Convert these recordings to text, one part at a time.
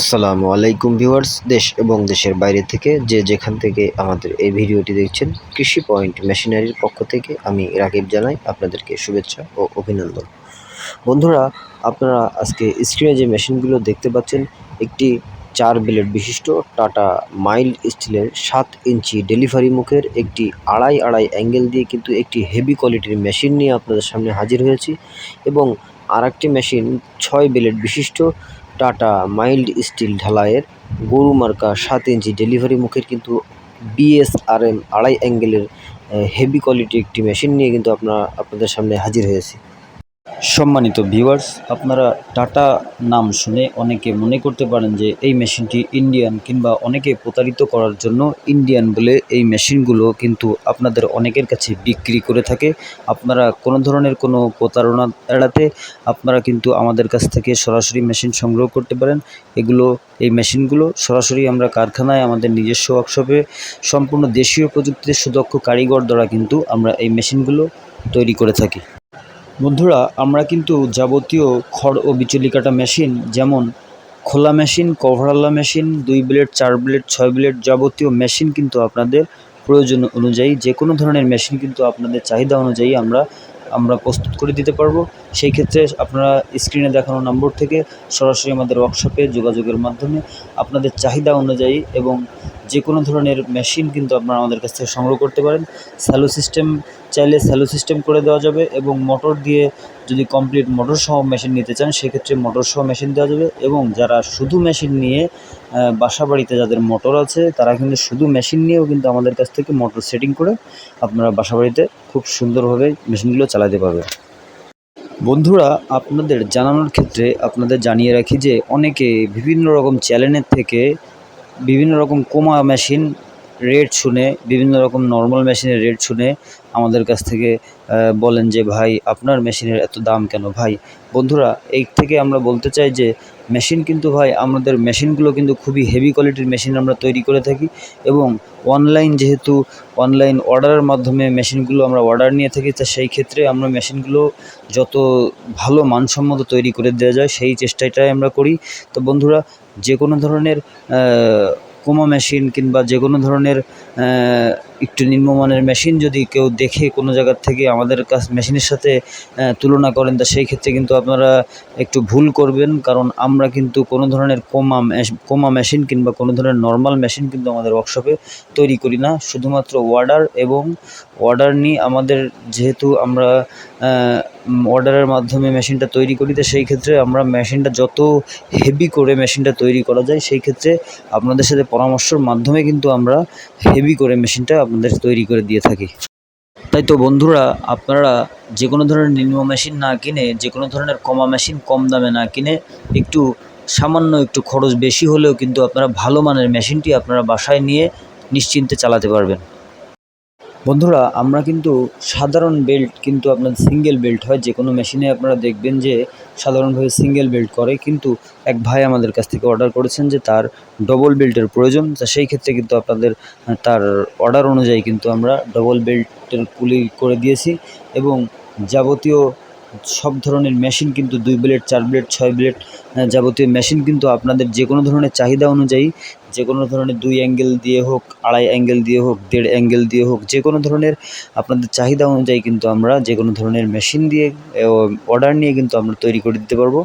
আসসালামু আলাইকুম ভিউয়ার্স, দেশ এবং দেশের বাইরে থেকে যে যেখান থেকে আমাদের এই ভিডিওটি দেখছেন, কৃষি পয়েন্ট মেশিনারির পক্ষ থেকে আমি রাকিব জানাই আপনাদেরকে শুভেচ্ছা ও অভিনন্দন। বন্ধুরা, আপনারা আজকে স্ক্রিনে যে মেশিনগুলো দেখতে পাচ্ছেন, একটি চার ব্লেড বিশিষ্ট টাটা মাইল্ড স্টিলের সাত ইঞ্চি ডেলিভারি মুখের একটি আড়াই আড়াই অ্যাঙ্গেল দিয়ে কিন্তু একটি হেভি কোয়ালিটির মেশিন নিয়ে আপনাদের সামনে হাজির হয়েছি এবং আর একটি মেশিন ছয় ব্লেড বিশিষ্ট টাটা মাইল্ড স্টিল ঢালাইয়ের গরু মার্কা সাত ইঞ্চি ডেলিভারি মুখের কিন্তু বিএসআরএম আড়াই অ্যাঙ্গেলের হেভি কোয়ালিটি একটি মেশিন নিয়ে কিন্তু আপনার, আপনাদের সামনে হাজির হয়েছি। সম্মানিত ভিউয়ার্স আপনারা টাটা নাম শুনে অনেকে মনে করতে পারেন যে এই মেশিনটি ইন্ডিয়ান কিংবা অনেকে প্রতারিত করার জন্য ইন্ডিয়ান বলে এই মেশিনগুলো কিন্তু আপনাদের অনেকের কাছে বিক্রি করে থাকে। আপনারা কোনো ধরনের কোনো প্রতারণা এড়াতে আপনারা কিন্তু আমাদের কাছ থেকে সরাসরি মেশিন সংগ্রহ করতে পারেন। এগুলো, এই মেশিনগুলো সরাসরি আমরা কারখানায় আমাদের নিজস্ব ওয়ার্কশপে সম্পূর্ণ দেশীয় প্রযুক্তিতে সুদক্ষ কারিগর দ্বারা কিন্তু আমরা এই মেশিনগুলো তৈরি করে থাকি। বন্ধুরা, আমরা কিন্তু যাবতীয় খড় ও বিচুলি কাটা মেশিন যেমন খোলা মেশিন কভারওয়ালা মেশিন, দুই ব্লেড, চার ব্লেড, ছয় ব্লেড যাবতীয় মেশিন কিন্তু আপনাদের প্রয়োজন অনুযায়ী, যে কোনো ধরনের মেশিন কিন্তু আপনাদের চাহিদা অনুযায়ী আমরা আমরা প্রস্তুত করে দিতে পারব। সেই ক্ষেত্রে আপনারা স্ক্রিনে দেখানো নম্বর থেকে সরাসরি আমাদের ওয়ার্কশপে যোগাযোগের মাধ্যমে আপনাদের চাহিদা অনুযায়ী এবং যে কোনো ধরনের মেশিন কিন্তু আপনারা আমাদের কাছ থেকে সংগ্রহ করতে পারেন। স্যালো সিস্টেম চাইলে স্যালো সিস্টেম করে দেওয়া যাবে এবং মোটর দিয়ে যদি কমপ্লিট মোটর সহ মেশিন নিতে চান, সেক্ষেত্রে মোটর সহ মেশিন দেওয়া যাবে এবং যারা শুধু মেশিন নিয়ে বাসা বাড়িতে যাদের মোটর আছে, তারা কিন্তু শুধু মেশিন নিয়েও কিন্তু আমাদের কাছ থেকে মোটর সেটিং করে আপনারা বাসা বাড়িতে খুব সুন্দরভাবে মেশিনগুলো চালাতে পারবে বন্ধুরা, আপনাদের জানানোর ক্ষেত্রে আপনাদের জানিয়ে রাখি যে, অনেকে বিভিন্ন রকম চ্যানেলের থেকে বিভিন্ন রকম কোমা মেশিন রেট শুনে, বিভিন্ন রকম নর্মাল মেশিনের রেট শুনে আমাদের কাছ থেকে বলেন যে, ভাই, আপনার মেশিনের এত দাম কেন ভাই? বন্ধুরা এই থেকে আমরা বলতে চাই যে মেশিন কিন্তু ভাই, আমাদের মেশিনগুলো কিন্তু খুবই হেভি কোয়ালিটির মেশিন আমরা তৈরি করে থাকি এবং অনলাইন যেহেতু অনলাইন অর্ডারের মাধ্যমে মেশিনগুলো আমরা অর্ডার নিয়ে থাকি, তা সেই ক্ষেত্রে আমরা মেশিনগুলো যত ভালো মানসম্মত তৈরি করে দেওয়া যায়, সেই চেষ্টাটাই আমরা করি। তো বন্ধুরা, যে কোনো ধরনের কোমা মেশিন কিংবা যে কোনো ধরনের একটু নিম্নমানের মেশিন যদি কেউ দেখে কোনো জায়গার থেকে আমাদের কাছ, মেশিনের সাথে তুলনা করেন, তা সেই ক্ষেত্রে কিন্তু আপনারা একটু ভুল করবেন। কারণ আমরা কিন্তু কোনো ধরনের কোমা কোমা মেশিন কিংবা কোনো ধরনের নর্মাল মেশিন কিন্তু আমাদের ওয়ার্কশপে তৈরি করি না। শুধুমাত্র অর্ডার এবং অর্ডার নিয়ে আমাদের যেহেতু আমরা অর্ডারের মাধ্যমে মেশিনটা তৈরি করি, তো সেই ক্ষেত্রে আমরা মেশিনটা যত হেভি করে মেশিনটা তৈরি করা যায়, সেই ক্ষেত্রে আপনাদের সাথে পরামর্শের মাধ্যমে কিন্তু আমরা হেভি করে মেশিনটা আপনাদের তৈরি করে দিয়ে থাকি। তাই তো বন্ধুরা, আপনারা যে কোনো ধরনের নিম্ন মেশিন না কিনে, যে কোনো ধরনের কমা মেশিন কম দামে না কিনে, একটু সামান্য একটু খরচ বেশি হলেও কিন্তু আপনারা ভালো মানের মেশিনটি আপনারা বাসায় নিয়ে নিশ্চিন্তে চালাতে পারবেন। বন্ধুরা, আমরা কিন্তু সাধারণ বেল্ট কিন্তু আপনার সিঙ্গেল বেল্ট হয়। যে কোনো মেশিনে আপনারা দেখবেন যে সাধারণভাবে সিঙ্গেল বেল্ট করে। কিন্তু এক ভাই আমাদের কাছ থেকে অর্ডার করেছেন যে তার ডবল বেল্টের প্রয়োজন। তা সেই ক্ষেত্রে কিন্তু আপনাদের তার অর্ডার অনুযায়ী কিন্তু আমরা ডবল বেল্টের পুলি করে দিয়েছি। এবং যাবতীয় সব ধরনের মেশিন কিন্তু দুই ব্লেড চার ব্লেড ছয় ব্লেড যাবতীয় মেশিন কিন্তু আপনাদের যে কোনো ধরনের চাহিদা অনুযায়ী যে কোনো ধরনের দুই অ্যাঙ্গেল দিয়ে হোক, আড়াই অ্যাঙ্গেল দিয়ে হোক, দেড় অ্যাঙ্গেল দিয়ে হোক যে কোনো ধরনের আপনাদের চাহিদা অনুযায়ী কিন্তু আমরা যে কোনো ধরনের মেশিন দিয়ে অর্ডার নিয়ে কিন্তু আমরা তৈরি করে দিতে পারব।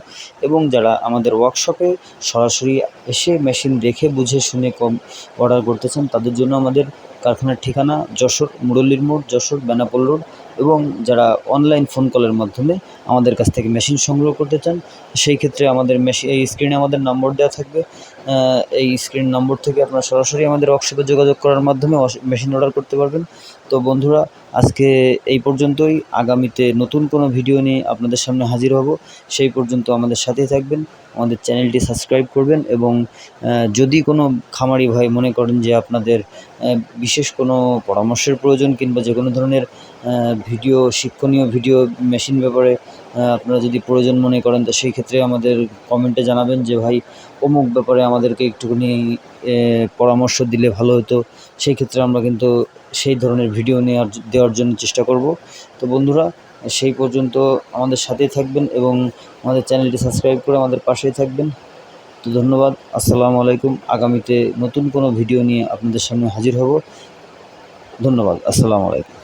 এবং যারা আমাদের ওয়ার্কশপে সরাসরি এসে মেশিন দেখে, বুঝে, শুনে কম অর্ডার করতে চান, তাদের জন্য আমাদের কারখানার ঠিকানা যশোর, মুরল্লির মোড়, যশোর, বেনাপোল রোড এবং যারা অনলাইন ফোন কলের মাধ্যমে আমাদের কাছ থেকে মেশিন সংগ্রহ করতে চান, সেই ক্ষেত্রে আমাদের মেশিন এই স্ক্রিনে আমাদের নম্বর দেওয়া থাকবে। এই স্ক্রিন নম্বর থেকে আপনারা সরাসরি আমাদের ওয়ার্কশপে যোগাযোগ করার মাধ্যমে মেশিন অর্ডার করতে পারবেন। তো বন্ধুরা, আজকে এই পর্যন্তই। আগামীতে নতুন কোনো ভিডিও নিয়ে আপনাদের সামনে হাজির হব। সেই পর্যন্ত আমাদের সাথেই থাকবেন। আমাদের চ্যানেলটি সাবস্ক্রাইব করবেন এবং যদি কোনো খামারি ভাই মনে করেন যে আপনাদের বিশেষ কোনো পরামর্শের প্রয়োজন কিংবা যে কোনো ধরনের ভিডিও, শিক্ষণীয় ভিডিও মেশিন ব্যাপারে আপনারা যদি প্রয়োজন মনে করেন, তো সেই ক্ষেত্রে আমাদের কমেন্টে জানাবেন যে ভাই অমুক ব্যাপারে আমাদেরকে একটুখানি পরামর্শ দিলে ভালো হতো। সেই ক্ষেত্রে আমরা কিন্তু সেই ধরনের ভিডিও নেওয়ার দেওয়ার জন্য চেষ্টা করব। তো বন্ধুরা সেই পর্যন্ত আমাদের সাথেই থাকবেন এবং আমাদের চ্যানেলটি সাবস্ক্রাইব করে আমাদের পাশেই থাকবেন। তো ধন্যবাদ, আসসালামু আলাইকুম। আগামীতে নতুন কোনো ভিডিও নিয়ে আপনাদের সামনে হাজির হব। ধন্যবাদ, আসসালামু আলাইকুম।